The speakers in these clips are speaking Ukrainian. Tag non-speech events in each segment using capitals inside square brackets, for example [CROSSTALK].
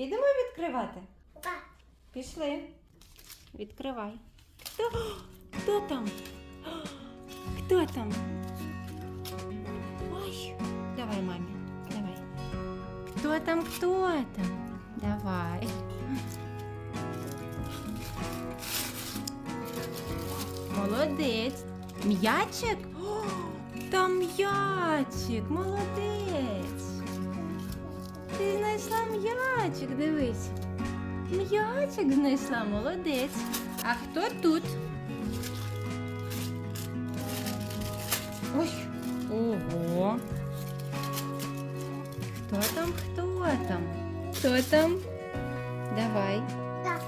Підемо відкривати? Так. Пішли. Відкривай. Хто? Хто там? Хто там? Ой, давай, мамі. Давай. Хто там? Хто там? Давай. Молодець. М'ячик? Там м'ячик. Молодець. Ти знайшла м'ячик, дивись. М'ячик знайшла, молодець. А хто тут? Ой, ого. Хто там, хто там? Хто там? Давай. Так.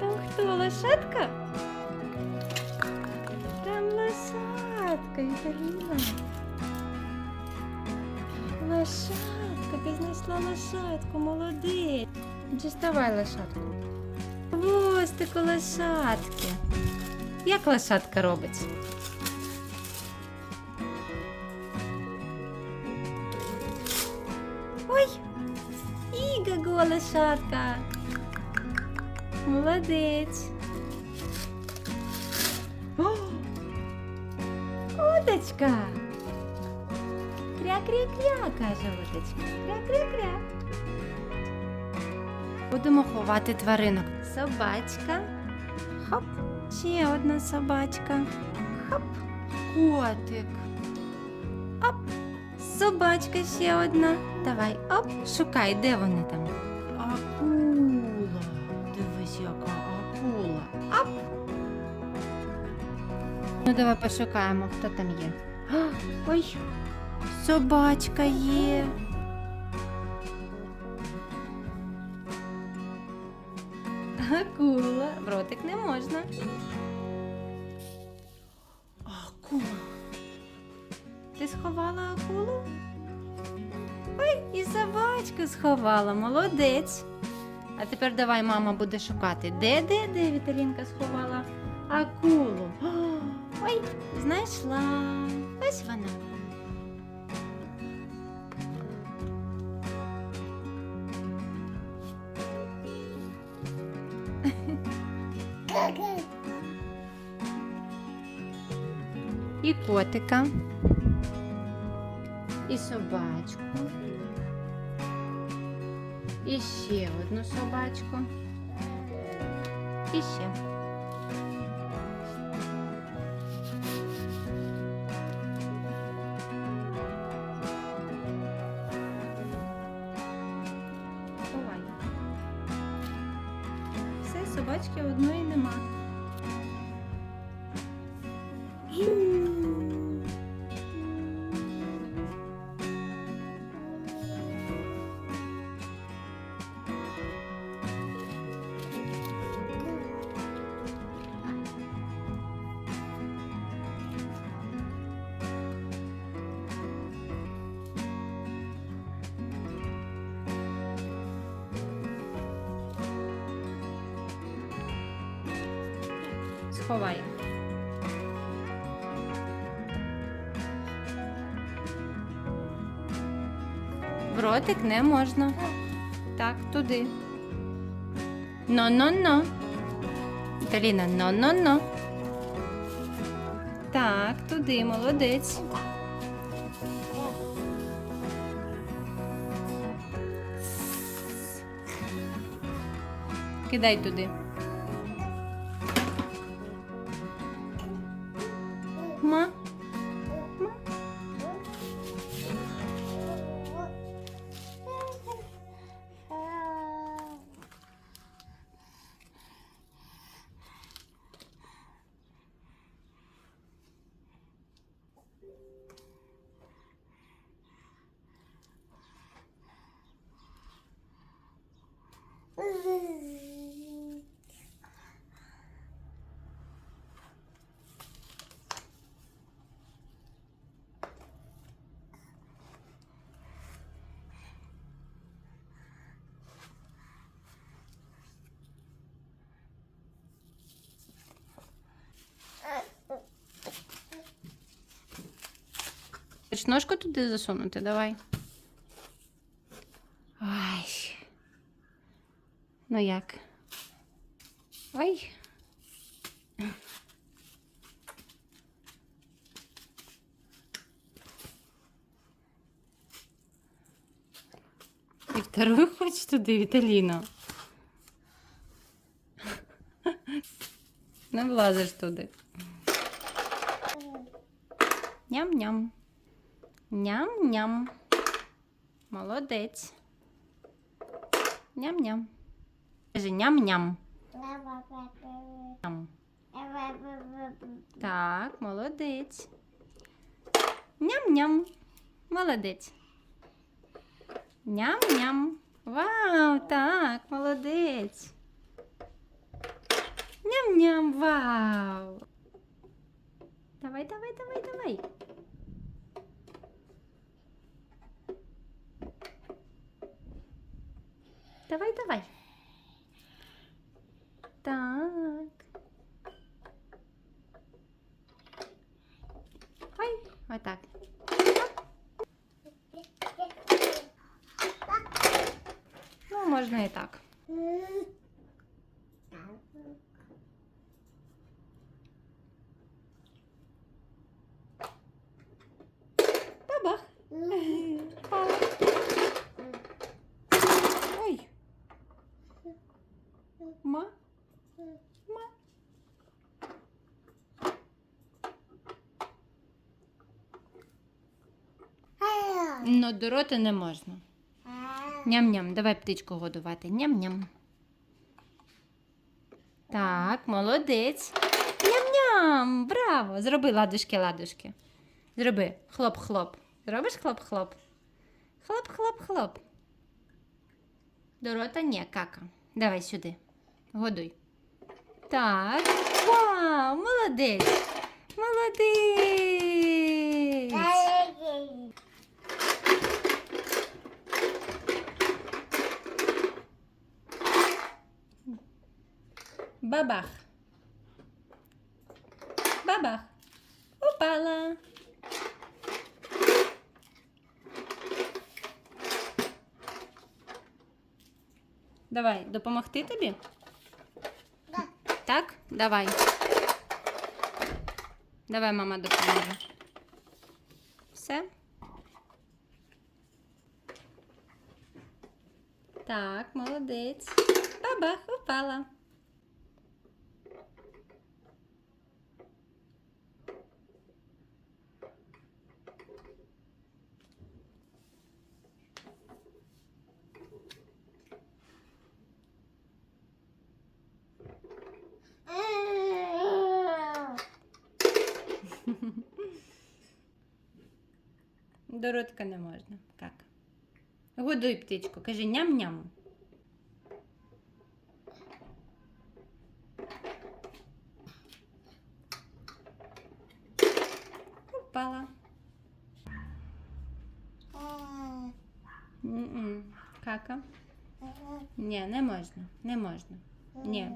Там хто, лошадка? Знайшла лошадку, молодець. Діставай лошадку. Хвостику лошадки. Як лошадка робить? Ой, Ігаго лошадка. Молодець. О, Удочка. Кря-кря-кря, каже удочка. Кря-кря-кря. Будемо ховати тваринок. Собачка. Хоп. Ще одна собачка. Хоп. Котик. Оп. Собачка ще одна. Давай, оп, шукай, де вони там. Акула. Дивись, яка акула. Оп. Ну, давай пошукаємо, хто там є. Ой, собачка є. Акула. В ротик не можна. Акула. Ти сховала акулу? Ой, і собачку сховала, молодець. А тепер давай мама буде шукати. Де, де, де Віталінка сховала акулу? [GASPS] Ой, знайшла. Ось вона. І котика. І собачку. І ще одну собачку. І ще. Собачки одної нема. Сховай. В ротик не можна. Так, туди. Но-но-но. Віталіна, но-но-но. Так, туди, молодець. Кидай туди. Bergman Хочеш ножку туди засунути, давай. Ай. Ну як? Ой. І вторую хочеш туди, Віталіно. Не влазиш туди. Ням-ням. Ням-ням. Молодець. Ням-ням. Кажи ням-ням. Ням. Так, молодець. Ням-ням. Молодець. Ням-ням. Вау, так, молодець. Ням-ням, вау. Давай, давай, давай, давай. Давай, давай. Так. Ой, вот так. Ну, можна і так. Ну, до рота не можна. Ням-ням, давай птичку годувати. Ням-ням. Так, молодець. Ням-ням! Браво! Зроби ладушки-ладушки. Зроби хлоп-хлоп. Зробиш хлоп-хлоп? Хлоп-хлоп-хлоп. До рота ні, кака. Давай сюди. Годуй. Так. Вау! Молодець! Молодець! Бабах. Бабах. Упала. Давай, допомогти тобі? Так? Давай. Давай, мама допоможе. Все? Так, молодець. Бабах, упала. [LAUGHS] До ротка не можна. Как? Годуй птичку, кажи ням-ням. Упала. Кака. Ні, не можна. Не можна. Ні,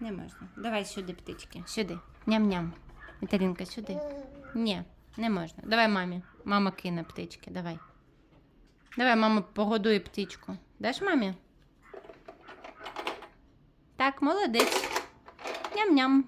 не можна. Давай сюди птички. Сюди. Ням-ням. Віталінка, сюди. Ні, не можна. Давай мамі. Мама кине птички. Давай. Давай, мама погодує птичку. Даш мамі? Так, молодець. Ням-ням.